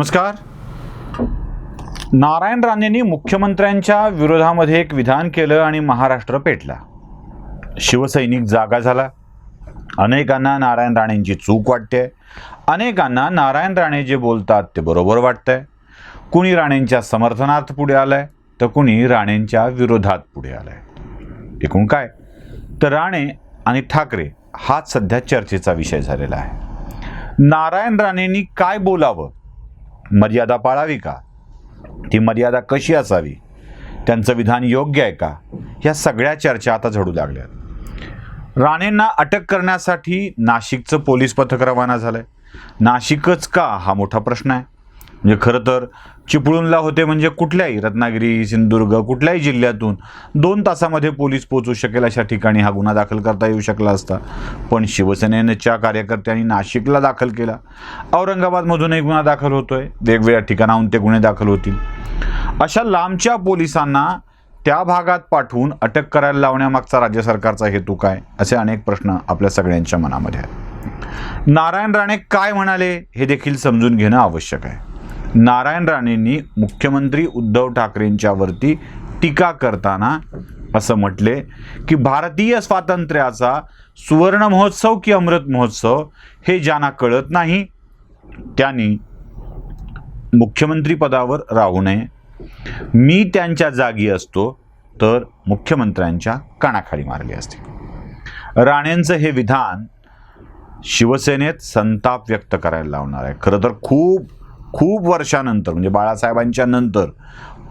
नमस्कार. नारायण राणेंनी मुख्यमंत्र्यांच्या विरोधामध्ये एक विधान केलं आणि महाराष्ट्र पेटला. शिवसैनिक जागा झाला. अनेकांना नारायण राणेंची चूक वाटते. अनेकांना नारायण राणे जे बोलतात ते बरोबर वाटतंय. कुणी राणेंच्या समर्थनात पुढे आलंय तर कुणी राणेंच्या विरोधात पुढे आलंय. एकूण काय? तर राणे आणि ठाकरे हाच सध्या चर्चेचा विषय झालेला आहे. नारायण राणेंनी काय बोलावं? मर्यादा पाळावी का? ती मर्यादा कशी असावी? त्यांचं विधान योग्य आहे का? ह्या सगळ्या चर्चा आता झडू लागल्यात राणेंना अटक करण्यासाठी नाशिकचं पोलीस पथक रवाना झालंय. नाशिकच का? हा मोठा प्रश्न आहे. म्हणजे खरं तर चिपळूणला होते म्हणजे कुठल्याही रत्नागिरी सिंधुदुर्ग कुठल्याही जिल्ह्यातून दोन तासामध्ये पोलीस पोहोचू शकेल अशा ठिकाणी हा गुन्हा दाखल करता येऊ शकला असता. पण शिवसेनेच्या कार्यकर्त्यांनी नाशिकला दाखल केला. औरंगाबादमधूनही गुन्हा दाखल होतोय. वेगवेगळ्या ठिकाणाहून ते गुन्हे दाखल होतील. अशा लांबच्या पोलिसांना त्या भागात पाठवून अटक करायला लावण्यामागचा राज्य सरकारचा हेतू काय? असे अनेक प्रश्न आपल्या सगळ्यांच्या मनामध्ये आहेत. नारायण राणे काय म्हणाले हे देखील समजून घेणं आवश्यक आहे. नारायण राणेंनी मुख्यमंत्री उद्धव ठाकरेंच्यावरती टीका करताना असं म्हटले की भारतीय स्वातंत्र्याचा सुवर्ण महोत्सव की अमृत महोत्सव हे ज्यांना कळत नाही त्यांनी मुख्यमंत्रीपदावर राहू नये. मी त्यांच्या जागी असतो तर मुख्यमंत्र्यांच्या कानाखाली मारले असते. राणेंचं हे विधान शिवसेनेत संताप व्यक्त करायला लावणार आहे. खरं तर खूप खूप वर्षानंतर म्हणजे बाळासाहेबांच्या नंतर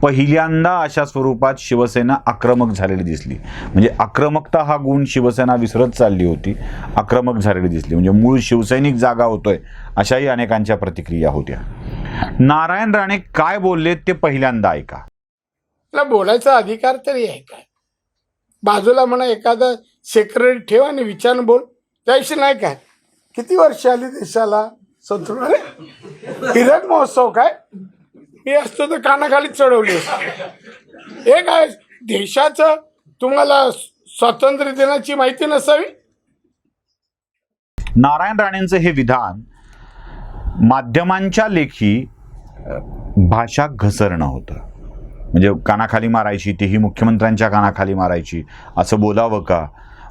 पहिल्यांदा अशा स्वरूपात शिवसेना आक्रमक झालेली दिसली. म्हणजे आक्रमकता हा गुण शिवसेना विसरत चालली होती आक्रमक झालेली दिसली. म्हणजे मूळ शिवसैनिक जागा होतोय अशाही अनेकांच्या प्रतिक्रिया होत्या. नारायण राणे काय बोलले ते पहिल्यांदा ऐका. बोलायचा अधिकार तरी आहे काय? बाजूला म्हणा एखादा सेक्रेटरी ठेव आणि विचार बोल. त्याविषयी नाही काय? किती वर्ष आली देशाला? संतुलन? हिरक महोत्सव काय? हे असतं तर कानाखाली चढवली. असती. हे काय देशाचं तुम्हाला स्वातंत्र्य दिनाची माहिती नसावी? नारायण राणेंचं हे विधान माध्यमांच्या लेखी भाषा घसरणं होतं. म्हणजे कानाखाली मारायची तीही मुख्यमंत्र्यांच्या कानाखाली मारायची असं बोलावं का?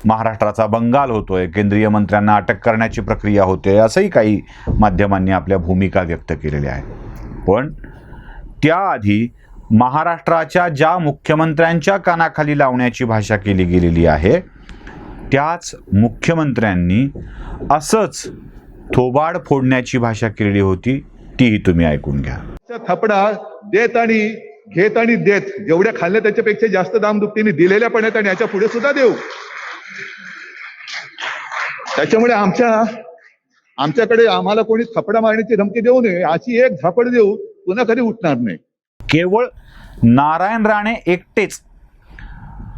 महाराष्ट्राचा बंगाल होतोय. केंद्रीय मंत्र्यांना अटक करण्याची प्रक्रिया होते असंही काही माध्यमांनी आपल्या भूमिका व्यक्त केलेल्या आहेत. पण त्याआधी महाराष्ट्राच्या ज्या मुख्यमंत्र्यांच्या कानाखाली लावण्याची भाषा केली गेलेली आहे त्याच मुख्यमंत्र्यांनी असंच थोबाड फोडण्याची भाषा केलेली होती तीही तुम्ही ऐकून घ्या. थपडा देत आणि घेत आणि देत जेवढ्या खाल्ल्या त्याच्यापेक्षा जास्त दाम दुपटीने दिलेल्या पण आहेत आणि याच्यापुढे सुद्धा देऊ. त्याच्यामुळे आमच्या आमच्याकडे आम्हाला कोणी थपडा मारण्याची धमकी देऊ नये अशी एक झापड देऊ पुन्हा कधी उठणार नाही. केवळ नारायण राणे एकटेच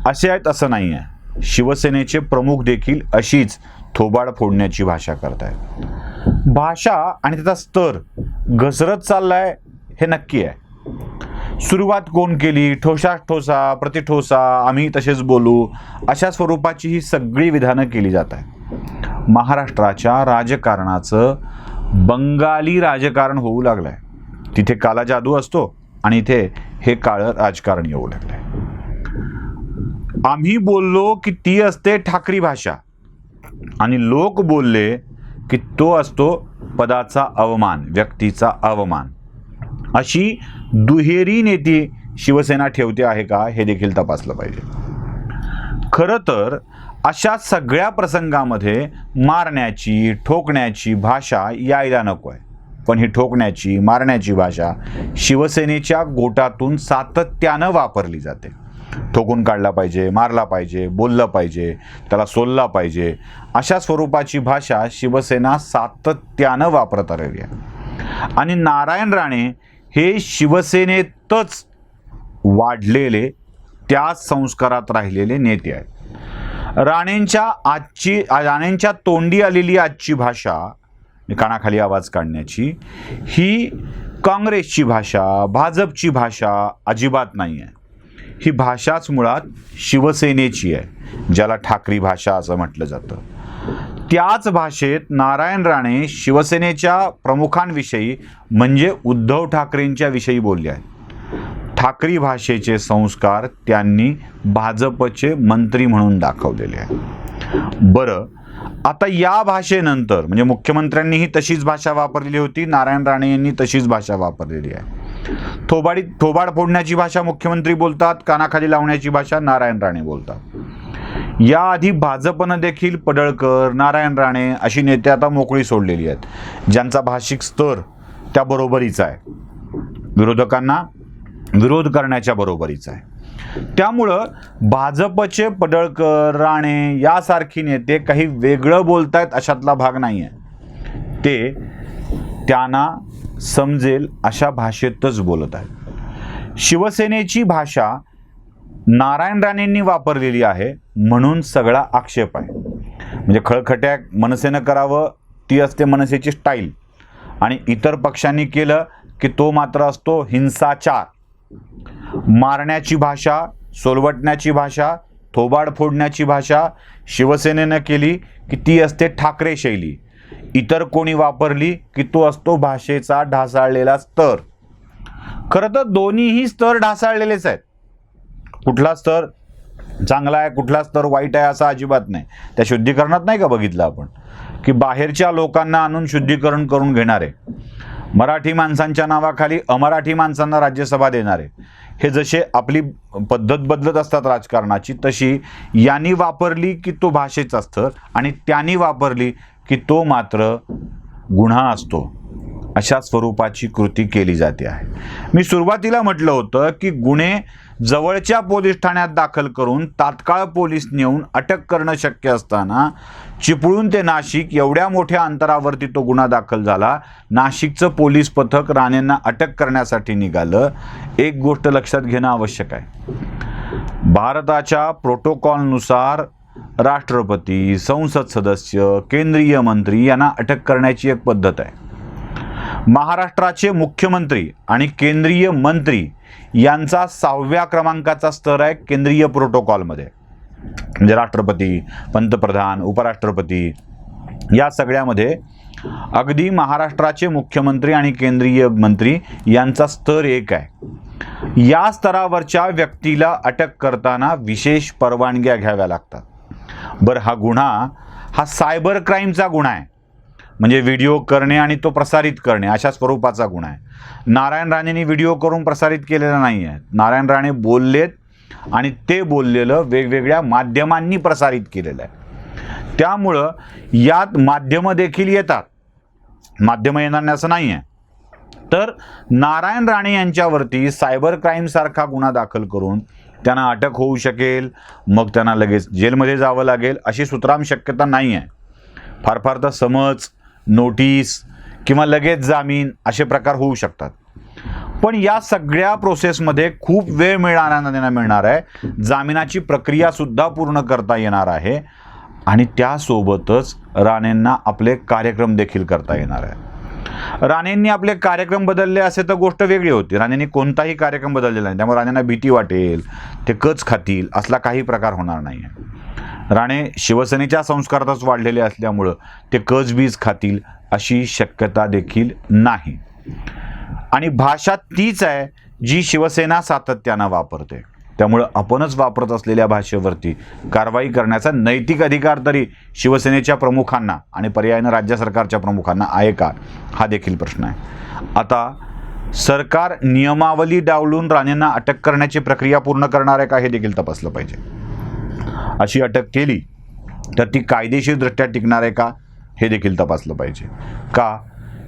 असे आहेत असं नाही आहे शिवसेनेचे प्रमुख देखील अशीच थोबाड फोडण्याची भाषा करतायत. भाषा आणि त्याचा स्तर घसरत चाललाय हे नक्की आहे. सुरुवात कोण केली? ठोसा ठोसा प्रतिठोसा आम्ही तसेच बोलू अशा स्वरूपाची ही सगळी विधानं केली जात आहेत. महाराष्ट्राच्या राजकारणाचं बंगाली राजकारण होऊ लागलंय. तिथे काला जादू असतो आणि इथे हे काळं राजकारण येऊ लागलंय. आम्ही बोललो की ती असते ठाकरी भाषा. आणि लोक बोलले की तो असतो पदाचा अवमान व्यक्तीचा अवमान. अशी दुहेरी नेती शिवसेना ठेवते आहे का हे देखील तपासलं पाहिजे. खरं तर अशा सगळ्या प्रसंगामध्ये मारण्याची ठोकण्याची भाषा यायला नको आहे पण ही ठोकण्याची मारण्याची भाषा शिवसेनेच्या गोटातून सातत्यानं वापरली जाते. ठोकून काढला पाहिजे मारला पाहिजे बोललं पाहिजे त्याला सोलला पाहिजे अशा स्वरूपाची भाषा शिवसेना सातत्यानं वापरत आलेली आहे. आणि नारायण राणे हे शिवसेनेतच वाढलेले त्या संस्कारात राहिलेले नेते आहेत. राणेंच्या आजची राणेंच्या तोंडी आलेली आजची भाषा कानाखाली आवाज काढण्याची ही काँग्रेसची भाषा भाजपची भाषा अजिबात नाही आहे ही भाषाच मुळात शिवसेनेची आहे ज्याला ठाकरी भाषा असं म्हटलं जातं. त्याच भाषेत नारायण राणे शिवसेनेच्या प्रमुखांविषयी म्हणजे उद्धव ठाकरेंच्या विषयी बोलले आहेत. ठाकरी भाषेचे संस्कार त्यांनी भाजपचे मंत्री म्हणून दाखवलेले आहेत. बरं आता या भाषेनंतर म्हणजे मुख्यमंत्र्यांनीही तशीच भाषा वापरलेली होती नारायण राणे यांनी तशीच भाषा वापरलेली आहे. थोबाडी थोबाड फोडण्याची भाषा मुख्यमंत्री बोलतात कानाखाली लावण्याची भाषा नारायण राणे बोलतात. याआधी भाजपनं देखील पडळकर नारायण राणे अशी नेते आता मोकळी सोडलेली आहेत. ज्यांचा भाषिक स्तर त्या बरोबरीचा आहे. विरोधकांना विरोध करण्याच्या बरोबरीचा आहे. त्यामुळं भाजपचे पडळकर राणे यासारखी नेते काही वेगळं बोलतायत अशातला भाग नाही आहे ते त्यांना समजेल अशा भाषेतच बोलत आहेत. शिवसेनेची भाषा नारायण राणेंनी वापरलेली आहे म्हणून सगळा आक्षेप आहे. म्हणजे खळखट्याक मनसेनं करावं ती असते मनसेची स्टाईल. आणि इतर पक्षांनी केलं की तो मात्र असतो हिंसाचार. मारण्याची भाषा सोलवटण्याची भाषा थोबाड फोडण्याची भाषा शिवसेनेनं केली की ती असते ठाकरे शैली. इतर कोणी वापरली की तो असतो भाषेचा ढासाळलेला स्तर. खरं तर दोन्हीही स्तर ढासाळलेलेच आहेत. कुठला स्तर चांगला आहे कुठला स्तर वाईट आहे असं अजिबात नाही. त्या शुद्धीकरणात नाही का बघितलं आपण? की बाहेरच्या लोकांना आणून शुद्धीकरण करून घेणारे. मराठी माणसांच्या नावाखाली अमराठी माणसांना राज्यसभा देणारे. हे जसे आपली पद्धत बदलत असतात राजकारणाची तशी यांनी वापरली की तो भाषेचा स्तर आणि त्यांनी वापरली की तो मात्र गुन्हा असतो. अशा स्वरूपाची कृती केली जाते आहे. मी सुरुवातीला म्हटलं होतं की गुन्हे जवळच्या पोलीस ठाण्यात दाखल करून तात्काळ पोलीस नेऊन अटक करणं शक्य असताना चिपळूण ते नाशिक एवढ्या मोठ्या अंतरावरती तो गुन्हा दाखल झाला. नाशिकचं पोलीस पथक राणेंना अटक करण्यासाठी निघालं. एक गोष्ट लक्षात घेणं आवश्यक आहे. भारताच्या प्रोटोकॉलनुसार राष्ट्रपती संसद सदस्य केंद्रीय मंत्री यांना अटक करण्याची एक पद्धत आहे. महाराष्ट्राचे मुख्यमंत्री आणि केंद्रीय मंत्री यांचा सहाव्या क्रमांकाचा स्तर आहे केंद्रीय प्रोटोकॉलमध्ये. म्हणजे राष्ट्रपती पंतप्रधान उपराष्ट्रपती या सगळ्यामध्ये अगदी महाराष्ट्राचे मुख्यमंत्री आणि केंद्रीय मंत्री यांचा स्तर एक आहे. या स्तरावरच्या व्यक्तीला अटक करताना विशेष परवानग्या घ्याव्या लागतात. बरं हा गुन्हा हा सायबर क्राईमचा गुन्हा आहे. म्हणजे व्हिडिओ करणे आणि तो प्रसारित करणे अशा स्वरूपाचा गुन्हा आहे. नारायण राणेंनी व्हिडिओ करून प्रसारित केलेला नाही आहे. नारायण राणे बोललेत आणि ते बोललेलं वेगवेगळ्या माध्यमांनी प्रसारित केलेलं आहे. त्यामुळं यात माध्यमं देखील येतात. माध्यमं येणार नाही असं नाही आहे तर नारायण राणे यांच्यावरती सायबर क्राईमसारखा गुन्हा दाखल करून त्यांना अटक होऊ शकेल मग त्यांना लगेच जेलमध्ये जावं लागेल अशी सुतराम शक्यता नाही आहे फार फार तर समज नोटीस किंवा लगेच जामीन असे प्रकार होऊ शकतात. पण या सगळ्या प्रोसेसमध्ये खूप वेळ मिळणाऱ्यांना मिळणार आहे. जामिनाची प्रक्रियासुद्धा पूर्ण करता येणार आहे. आणि त्यासोबतच राणेंना आपले कार्यक्रम देखील करता येणार आहे. राणेंनी आपले कार्यक्रम बदलले असे तर गोष्ट वेगळी होती. राणेंनी कोणताही कार्यक्रम बदललेला नाही. त्यामुळे राणेंना भीती वाटेल ते कच खातील असला काही प्रकार होणार नाही आहे राणे शिवसेनेच्या संस्कारातच वाढलेले असल्यामुळं ते कच बीज खातील अशी शक्यता देखील नाही. आणि भाषा तीच आहे जी शिवसेना सातत्यानं वापरते. त्यामुळं आपणच वापरत असलेल्या भाषेवरती कारवाई करण्याचा नैतिक अधिकार तरी शिवसेनेच्या प्रमुखांना आणि पर्यायानं राज्य सरकारच्या प्रमुखांना आहे का? हा देखील प्रश्न आहे. आता सरकार नियमावली डावलून राणेंना अटक करण्याची प्रक्रिया पूर्ण करणार आहे का हे देखील तपासलं पाहिजे. अशी अटक केली तर ती कायदेशीरदृष्ट्या टिकणार आहे का हे देखील तपासलं पाहिजे. का?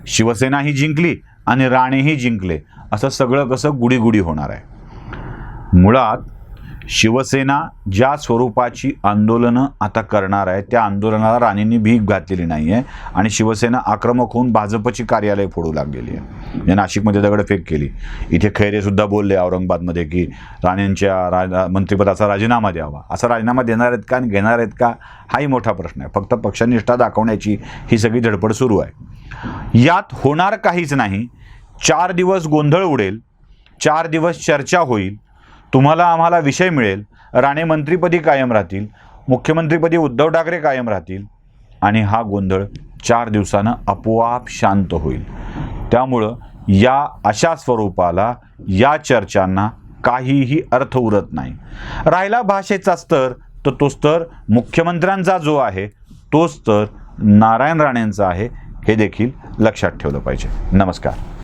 शिवसेनाही जिंकली आणि राणेही जिंकले असं सगळं कसं गुढीगुढी होणार आहे. मुळात शिवसेना ज्या स्वरूपाची आंदोलनं आता करणार आहे त्या आंदोलनाला राणेंनी भीक घातलेली नाही आहे आणि शिवसेना आक्रमक होऊन भाजपची कार्यालय फोडू लागलेली आहे. म्हणजे नाशिकमध्ये दगडफेक केली. इथे खैरेसुद्धा बोलले औरंगाबादमध्ये की राणेंच्या रा मंत्रिपदाचा राजीनामा द्यावा. असा राजीनामा देणार आहेत का आणि घेणार आहेत का हाही मोठा प्रश्न आहे. फक्त पक्षनिष्ठा दाखवण्याची ही सगळी धडपड सुरू आहे. यात होणार काहीच नाही. चार दिवस गोंधळ उडेल चार दिवस चर्चा होईल तुम्हाला आम्हाला विषय मिळेल. राणे मंत्रिपदी कायम राहतील. मुख्यमंत्रीपदी उद्धव ठाकरे कायम राहतील. आणि हा गोंधळ चार दिवसानं आपोआप शांत होईल. त्यामुळं या अशा स्वरूपाला या चर्चांना काहीही अर्थ उरत नाही. राहिला भाषेचा स्तर तर तो स्तर मुख्यमंत्र्यांचा जो आहे तो स्तर नारायण राणेंचा आहे हे देखील लक्षात ठेवलं पाहिजे. नमस्कार.